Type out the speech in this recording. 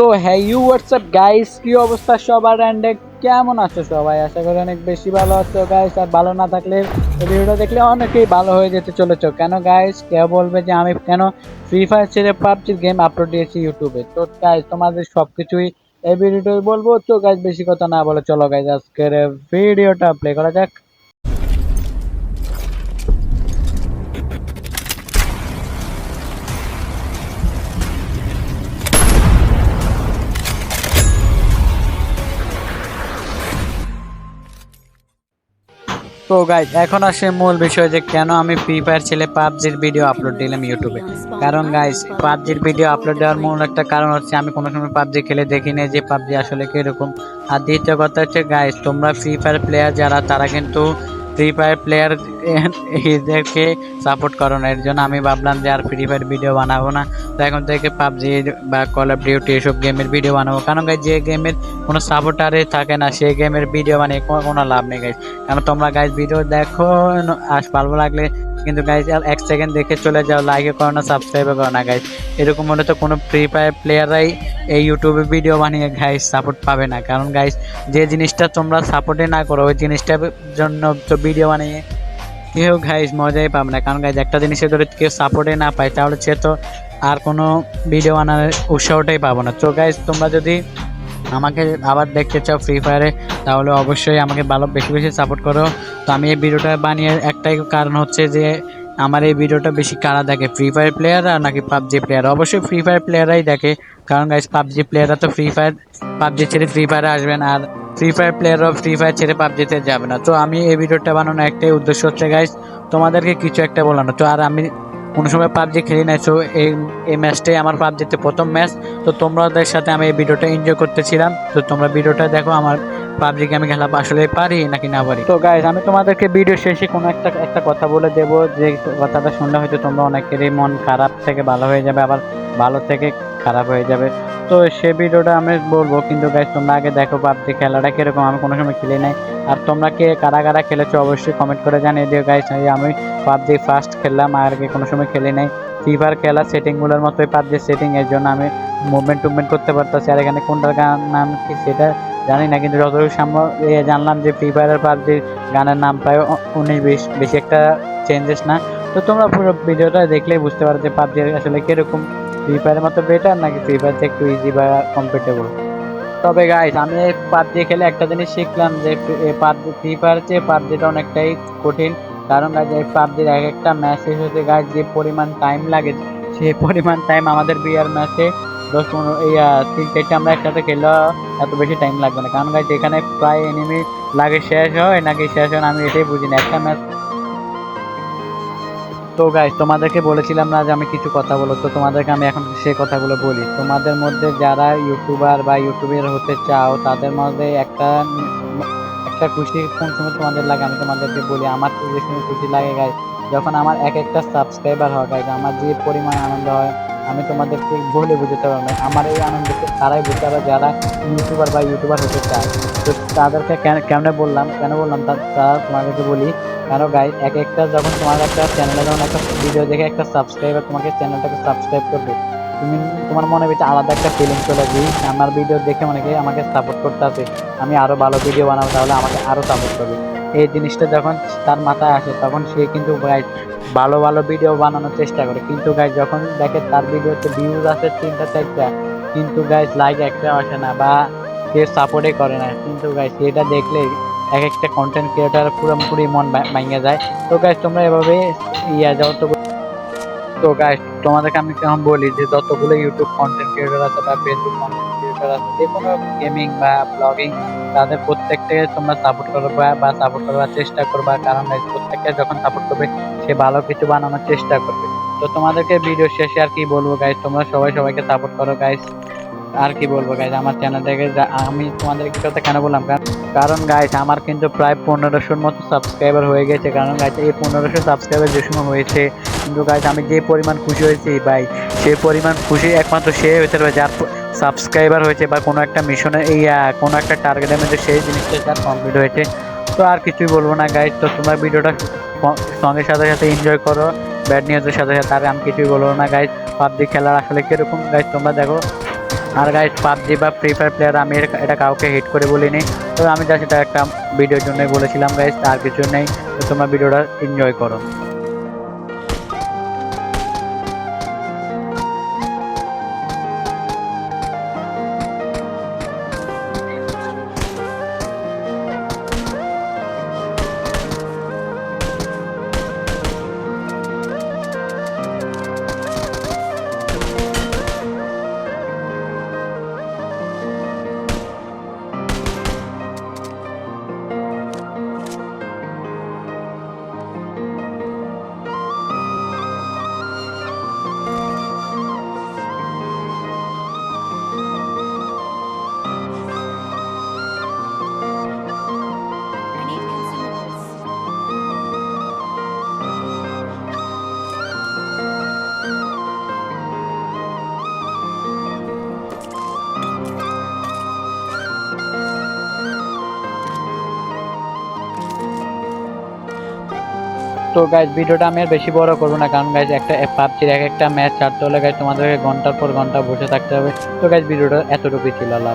So হ্যাঁ you WhatsApp guys কি অবস্থা সবার? অ্যান্ডে কেমন আছো সবাই? আশা করি অনেক বেশি ভালো আছো গাইস আর ভালো না থাকলে ভিডিওটা দেখলে অনেকেই ভালো হয়ে যেতে চলেছো। কেন গাইস কেউ বলবে যে আমি কেন ফ্রি ফায়ার ছেড়ে পাবজির গেম আপলোড দিয়েছি ইউটিউবে তো গাইস তোমাদের সব কিছুই এই ভিডিওতে বলব। তো গাইস বেশি কথা না বলে চলো গাইস আজকের ভিডিওটা প্লে করা যাক। তো গাইজ এখন আসে মূল বিষয় যে কেন আমি ফ্রি ফায়ার ছেলে পাবজির ভিডিও আপলোড দিলাম ইউটিউবে কারণ গাইজ পাবজির ভিডিও আপলোড দেওয়ার মূল একটা কারণ হচ্ছে আমি কোনো সময় পাবজি খেলে দেখিনি যে পাবজি আসলে কীরকম। আর দ্বিতীয় কথা হচ্ছে গাইজ তোমরা ফ্রি ফায়ার প্লেয়ার যারা, তারা কিন্তু ফ্রি ফায়ার প্লেয়ার এদেরকে সাপোর্ট করো না। এর জন্য আমি ভাবলাম যে আর ফ্রি ফায়ার ভিডিও বানাবো না। তো এখন থেকে পাবজি বা কল অফ ডিউটি এসব গেমের ভিডিও বানাবো। কারণ গাই যে গেমের কোনো সাপোর্টারে থাকে না সেই গেমের ভিডিও বানিয়ে কোনো লাভ নেই গাইজ কারণ তোমরা গাইজ ভিডিও দেখো আর ভালো লাগলে কিন্তু গাইজ এক সেকেন্ড দেখে চলে যাও লাইকে করো না সাবস্ক্রাইবও করো না গাইজ এরকম হলে তো কোনো ফ্রি ফায়ার প্লেয়াররাই এই ইউটিউবে ভিডিও বানিয়ে গাইজ সাপোর্ট পাবে না। কারণ গাইজ যে জিনিসটা তোমরা সাপোর্টে না করো, ওই জিনিসটার জন্য তো ভিডিও বানিয়ে কেউ গাইজ মজাই পাবে না। কারণ গাইজ একটা জিনিসের ধরে কেউ সাপোর্টে না পায়, তাহলে সে তো আর কোনো ভিডিও বানানোর উৎসাহটাই পাবো না। তো গাইজ তোমরা যদি আমাকে আবার দেখতে চাও ফ্রি ফায়ারে তাহলে অবশ্যই আমাকে ভালো, বেশি বেশি সাপোর্ট করো। তো আমি এই ভিডিওটা বানিয়ে একটাই কারণ হচ্ছে যে আমার এই ভিডিওটা বেশি কারা দেখে? ফ্রি ফায়ার প্লেয়ার আর নাকি পাবজি প্লেয়ার অবশ্যই ফ্রি ফায়ার প্লেয়াররাই দেখে। কারণ গাইজ পাবজি প্লেয়াররা তো ফ্রি ফায়ার পাবজি ছেড়ে ফ্রি ফায়ারে আসবেন আর ফ্রি ফায়ার প্লেয়াররাও ফ্রি ফায়ার ছেড়ে পাবজিতে যাবে না। তো আমি এই ভিডিওটা বানানোর একটাই উদ্দেশ্য হচ্ছে গাইজ তোমাদেরকে কিছু একটা বলানো তো আর আমি কোনো সময় পাবজি খেলি নাই তো এই এই ম্যাচটাই আমার পাবজিতে প্রথম ম্যাচ তো তোমাদের সাথে আমি এই ভিডিওটা এনজয় করতেছিলাম। তো তোমরা ভিডিওটা দেখো, আমার পাবজি গেমে খেলা আসলে পারি নাকি না পারি? তো গাইজ আমি তোমাদেরকে ভিডিও শেষে কোনো একটা একটা কথা বলে দেবো যে কথাটা শুনলে হয়তো তোমরা অনেকেরই মন খারাপ থেকে ভালো হয়ে যাবে, আবার ভালো থেকে খারাপ হয়ে যাবে। তো সে ভিডিওটা আমি বলব, কিন্তু গাইজ তোমরা আগে দেখো পাবজি খেলাটা কীরকম, আমি কোনো সময় খেলি নাই। আর তোমরা কে, কারা কারা খেলেছো অবশ্যই কমেন্ট করে জানিয়ে দিও গাইজ আমি পাবজি ফার্স্ট খেললাম, আর আগে কোনো সময় খেলি নাই। ফ্রি ফায়ার খেলা সেটিংগুলোর মতোই পাবজি সেটিং এর জন্য আমি মুভমেন্ট টুভমেন্ট করতে পারতাছি, আর এখানে কোনটার গান, নাম কি সেটা জানি না, কিন্তু যতটুকু এ, জানলাম যে ফ্রি ফায়ার পাবজির গানের নাম প্রায় উনিশ বিশ, বেশি একটা চেঞ্জেস না। তো তোমরা পুরো ভিডিওটা দেখলেই বুঝতে পারো যে পাবজি আসলে কীরকম। ফ্রি ফায়ারের মতো বেটার নাকি ফ্রি ফায়ার একটু ইজি বা কমফোর্টেবল তবে গাইস আমি পাবজি খেলে একটা জিনিস শিখলাম যে পাবজি ফ্রি ফায়ার চেয়ে পাবজিটা অনেকটাই কঠিন। কারণ গাইজ এই পাবজির এক একটা ম্যাচ শেষ হতে গাইজ যে পরিমাণ টাইম লাগে সেই পরিমাণ টাইম আমাদের বিয়ার ম্যাচে দশ পনেরো, এই আমরা একসাথে খেলে এত বেশি টাইম লাগবে না। কারণ গাইজ এখানে প্রায় এনিমি লাগে শেষ হয়, নাকি শেষ হয় আমি এটাই বুঝি না একটা ম্যাচ তো গাইজ তোমাদেরকে বলেছিলাম না যে আমি কিছু কথা বলব তো তোমাদেরকে আমি এখন সেই কথাগুলো বলি। তোমাদের মধ্যে যারা ইউটিউবার বা ইউটিউবার হতে চাও, তাদের মধ্যে একটা একটা খুশি কোন সময় তোমাদের লাগে, আমি তোমাদেরকে বলি। আমার তো যে সময় খুশি লাগে গাইজ যখন আমার এক একটা সাবস্ক্রাইবার হয় গাইজ আমার যে পরিমাণ আনন্দ হয় আমি তোমাদেরকে বলে বুঝতে পারব না। আমার এই আনন্দকে তারাই বুঝতে পারবে যারা ইউটিউবার বা ইউটিউবার হতে চায়। তো তাদেরকে কেন- কেন বললাম কেন বললাম? তারা তোমাদেরকে বলি, কেন গাইজ এক একটা যখন তোমার একটা চ্যানেলে যখন একটা ভিডিও দেখে একটা সাবস্ক্রাইবার তোমাকে চ্যানেলটাকে সাবস্ক্রাইব করবে, তুমি তোমার মনে ভিতরে আলাদা একটা ফিলিং চলে আসবে আমার ভিডিও দেখে অনেকে আমাকে সাপোর্ট করতে আছে আমি আরও ভালো ভিডিও বানাবো, তাহলে আমাকে আরও সাপোর্ট করবে। এই জিনিসটা যখন তার মাথায় আসে, তখন সে কিন্তু গাইজ ভালো ভালো ভিডিও বানানোর চেষ্টা করে। কিন্তু গাইজ যখন দেখে তার ভিডিওতে ভিউজ আছে তিনটা চারটা কিন্তু গাইজ লাইক একটা আসে না বা কেউ সাপোর্টে করে না। কিন্তু গাইজ এটা দেখলে এক একটা কন্টেন্ট ক্রিয়েটার পুরোপুরি মন ভাঙে যায়। তো গাইজ তোমরা এভাবে ইয়া যত তো গাইজ তোমাদেরকে আমি কেমন বলি যে যতগুলো ইউটিউব কন্টেন্ট ক্রিয়েটার আছে বা ফেসবুক কন্টেন্ট আছে যে কোনো গেমিং বা ব্লগিং তাদের প্রত্যেকটাকে তোমরা সাপোর্ট করবা বা সাপোর্ট করার চেষ্টা করবা। কারণ guys, প্রত্যেকটা যখন সাপোর্ট করবে সে ভালো কিছু বানানোর চেষ্টা করবে। তো তোমাদেরকে ভিডিও শেষে আর কি বলব গাইজ তোমরা সবাই সবাইকে সাপোর্ট করো গাইজ আর কি বলব গাইজ আমার চ্যানেলটাকে আমি তোমাদের কথা কেন বললাম? কারণ কারণ গাইজ আমার কিন্তু প্রায় পনেরোশোর মতো সাবস্ক্রাইবার হয়ে গেছে। কারণ গাইজ এই পনেরোশো সাবস্ক্রাইবার যে সময় হয়েছে কিন্তু গাইজ আমি যে পরিমাণ খুশি হয়েছি ভাই সেই পরিমাণ খুশি একমাত্র সে পারবে যার সাবস্ক্রাইবার হয়েছে বা কোনো একটা মিশনে এই কোনো একটা টার্গেটের মধ্যে সেই জিনিসটা তার কমপ্লিট হয়েছে। তো আর কিছুই বলব না গাইজ তো তোমরা ভিডিওটা সঙ্গে সাথে সাথে এনজয় করো ব্যাড নিউজের সাথে সাথে। আর আমি কিছুই বলব না গাইজ পাবজি খেলার আসলে কীরকম গাইজ তোমরা দেখো। আর গাইজ পাবজি বা ফ্রি ফায়ার প্লেয়ার আমি এটা কাউকে হিট করে বলিনি। তো আমি যা সেটা একটা ভিডিওর জন্যই বলেছিলাম গাইজ আর কিছু নেই। তো তোমরা ভিডিওটা এনজয় করো। তো গাইজ ভিডিওটা আমি আর বেশি বড় করব না, কারণ গাইজ একটা পাবজির এক একটা ম্যাচ ছাড়তে হলে গাইজ তোমাদেরকে ঘণ্টার পর ঘণ্টা বসে থাকতে হবে। তো গাইজ ভিডিওটা এতটুকুই ছিল, আল্লাহ